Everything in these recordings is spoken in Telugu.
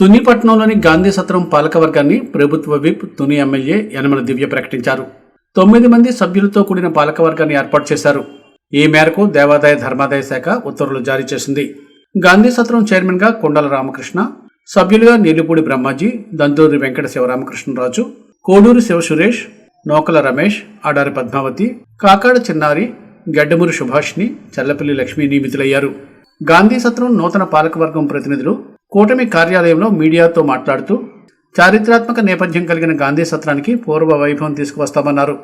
తునిపట్నంలోని గాంధీ సత్రం పాలకవర్గాన్ని ప్రభుత్వ విప్ తుని ఎమ్మెల్యే యనమల దివ్య ప్రకటించారు. తొమ్మిది మంది సభ్యులతో కూడిన పాలకవర్గాన్ని ఏర్పాటు చేశారు. ఈ మేరకు దేవాదాయ ధర్మాదాయ శాఖ ఉత్తర్వులు జారీ చేసింది. గాంధీ సత్రం చైర్మన్గా కొండల రామకృష్ణ సభ్యులుగా నీలిపూడి బ్రహ్మాజీ దంతూరి వెంకట శివరామకృష్ణరాజు కోడూరు శివ సురేష్ నోకల రమేష్ ఆడారి పద్మావతి కాకాడ చిన్నారి గడ్డమూరి సుభాష్ని చల్లపల్లి లక్ష్మి నియమితులయ్యారు. గాంధీ సత్రం నూతన పాలకవర్గం ప్రతినిధులు కూటమి కార్యాలయంలో మీడియాతో మాట్లాడుతూ చారిత్రాత్మక నేపథ్యం కలిగిన గాంధీ సత్రానికి పూర్వ వైభవం తీసుకువస్తామన్నారు.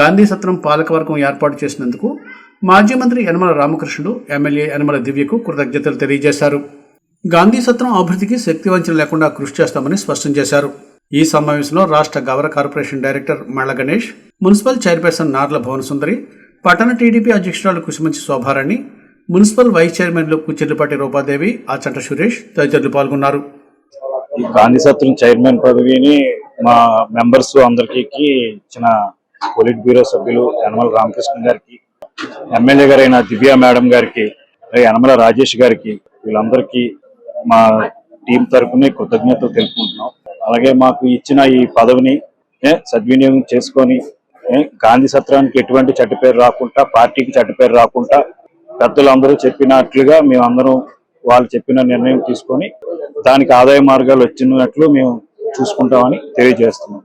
గాంధీ సత్రం పాలకవర్గం ఏర్పాటు చేసినందుకు మాజీ మంత్రి యనమల రామకృష్ణుడు ఎమ్మెల్యే యనమల దివ్యకు కృతజ్ఞతలు తెలియజేశారు. గాంధీ సత్రం అభివృద్ధికి శక్తివంచన లేకుండా కృషి చేస్తామని స్పష్టం చేశారు. ఈ సమావేశంలో రాష్ట్ర Gavara corporation director Malla Ganesh municipal chairperson Narla Bhuvana Sundari పట్టణ టీడీపీ అధ్యక్షురాలు కుసుమంచి శోభారాణి మున్సిపల్ వైస్ చైర్మన్లు కుచెర్లపాటి రూపాదేవి ఆచంట సురేష్ తదితరులు పాల్గొన్నారు. ఈ గాంధీ సత్రం చైర్మన్ పదవిని మా మెంబర్స్ అందరికి ఇచ్చిన పొలిట్ బ్యూరో సభ్యులు యనమల రామకృష్ణ గారికి ఎమ్మెల్యే గారైన దివ్య మేడం గారికి యనమల రాజేష్ గారికి వీళ్ళందరికీ మా టీం తరఫున కృతజ్ఞతలు తెలుపుకుంటున్నాం. అలాగే మాకు ఇచ్చిన ఈ పదవిని సద్వినియోగం చేసుకొని గాంధీ సత్రానికి ఎటువంటి చెడ్డ పేరు రాకుండా పార్టీకి చెడ్డ పేరు రాకుండా పెద్దలందరూ చెప్పినట్లుగా మేమందరం వాళ్ళు చెప్పిన నిర్ణయం తీసుకొని దానికి ఆదాయ మార్గాలు వచ్చినట్లు మేము చూసుకుంటామని తెలియజేస్తున్నాం.